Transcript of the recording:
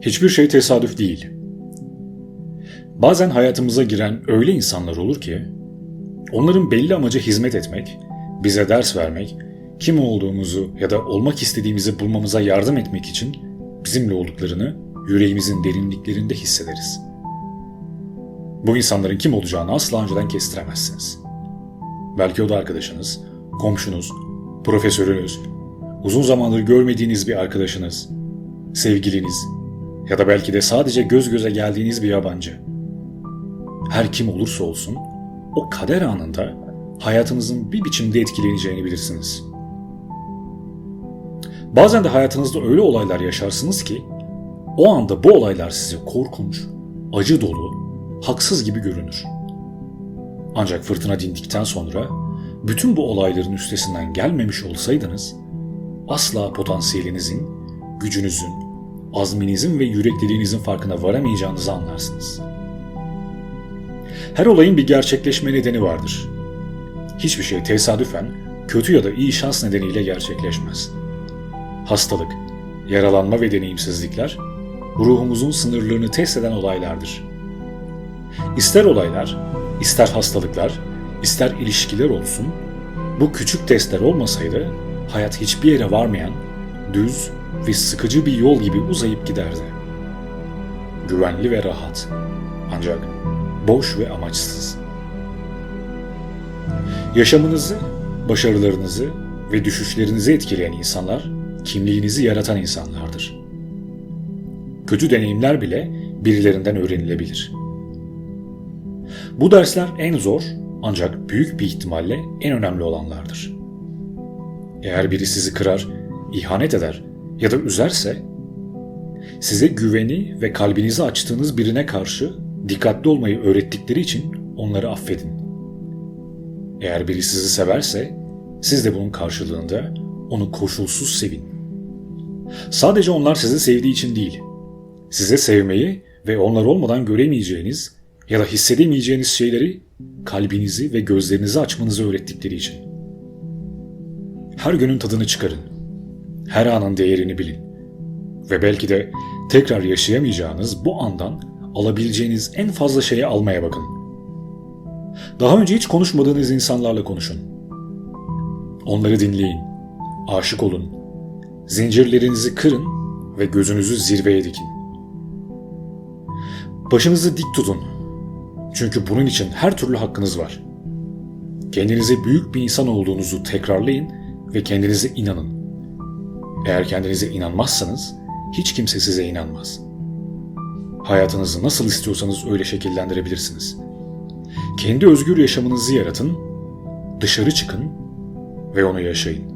Hiçbir şey tesadüf değil. Bazen hayatımıza giren öyle insanlar olur ki, onların belli amaca hizmet etmek, bize ders vermek, kim olduğumuzu ya da olmak istediğimizi bulmamıza yardım etmek için bizimle olduklarını yüreğimizin derinliklerinde hissederiz. Bu insanların kim olacağını asla önceden kestiremezsiniz. Belki o da arkadaşınız, komşunuz, profesörünüz, uzun zamandır görmediğiniz bir arkadaşınız, sevgiliniz ya da belki de sadece göz göze geldiğiniz bir yabancı. Her kim olursa olsun o kader anında hayatınızın bir biçimde etkileneceğini bilirsiniz. Bazen de hayatınızda öyle olaylar yaşarsınız ki o anda bu olaylar size korkunç, acı dolu, haksız gibi görünür. Ancak fırtına dindikten sonra bütün bu olayların üstesinden gelmemiş olsaydınız asla potansiyelinizin, gücünüzün, azminizin ve yürekliliğinizin farkına varamayacağınızı anlarsınız. Her olayın bir gerçekleşme nedeni vardır. Hiçbir şey tesadüfen, kötü ya da iyi şans nedeniyle gerçekleşmez. Hastalık, yaralanma ve deneyimsizlikler ruhumuzun sınırlarını test eden olaylardır. İster olaylar, ister hastalıklar, ister ilişkiler olsun, bu küçük testler olmasaydı hayat hiçbir yere varmayan, düz ve sıkıcı bir yol gibi uzayıp giderdi. Güvenli ve rahat, ancak boş ve amaçsız. Yaşamınızı, başarılarınızı ve düşüşlerinizi etkileyen insanlar, kimliğinizi yaratan insanlardır. Kötü deneyimler bile birilerinden öğrenilebilir. Bu dersler en zor ancak büyük bir ihtimalle en önemli olanlardır. Eğer biri sizi kırar, ihanet eder ya da üzerse, size güveni ve kalbinizi açtığınız birine karşı dikkatli olmayı öğrettikleri için onları affedin. Eğer biri sizi severse, siz de bunun karşılığında onu koşulsuz sevin. Sadece onlar sizi sevdiği için değil, size sevmeyi ve onlar olmadan göremeyeceğiniz ya da hissedemeyeceğiniz şeyleri kalbinizi ve gözlerinizi açmanızı öğrettikleri için. Her günün tadını çıkarın. Her anın değerini bilin. Ve belki de tekrar yaşayamayacağınız bu andan alabileceğiniz en fazla şeyi almaya bakın. Daha önce hiç konuşmadığınız insanlarla konuşun. Onları dinleyin, aşık olun, zincirlerinizi kırın ve gözünüzü zirveye dikin. Başınızı dik tutun. Çünkü bunun için her türlü hakkınız var. Kendinize büyük bir insan olduğunuzu tekrarlayın ve kendinize inanın. Eğer kendinize inanmazsanız hiç kimse size inanmaz. Hayatınızı nasıl istiyorsanız öyle şekillendirebilirsiniz. Kendi özgür yaşamınızı yaratın, dışarı çıkın ve onu yaşayın.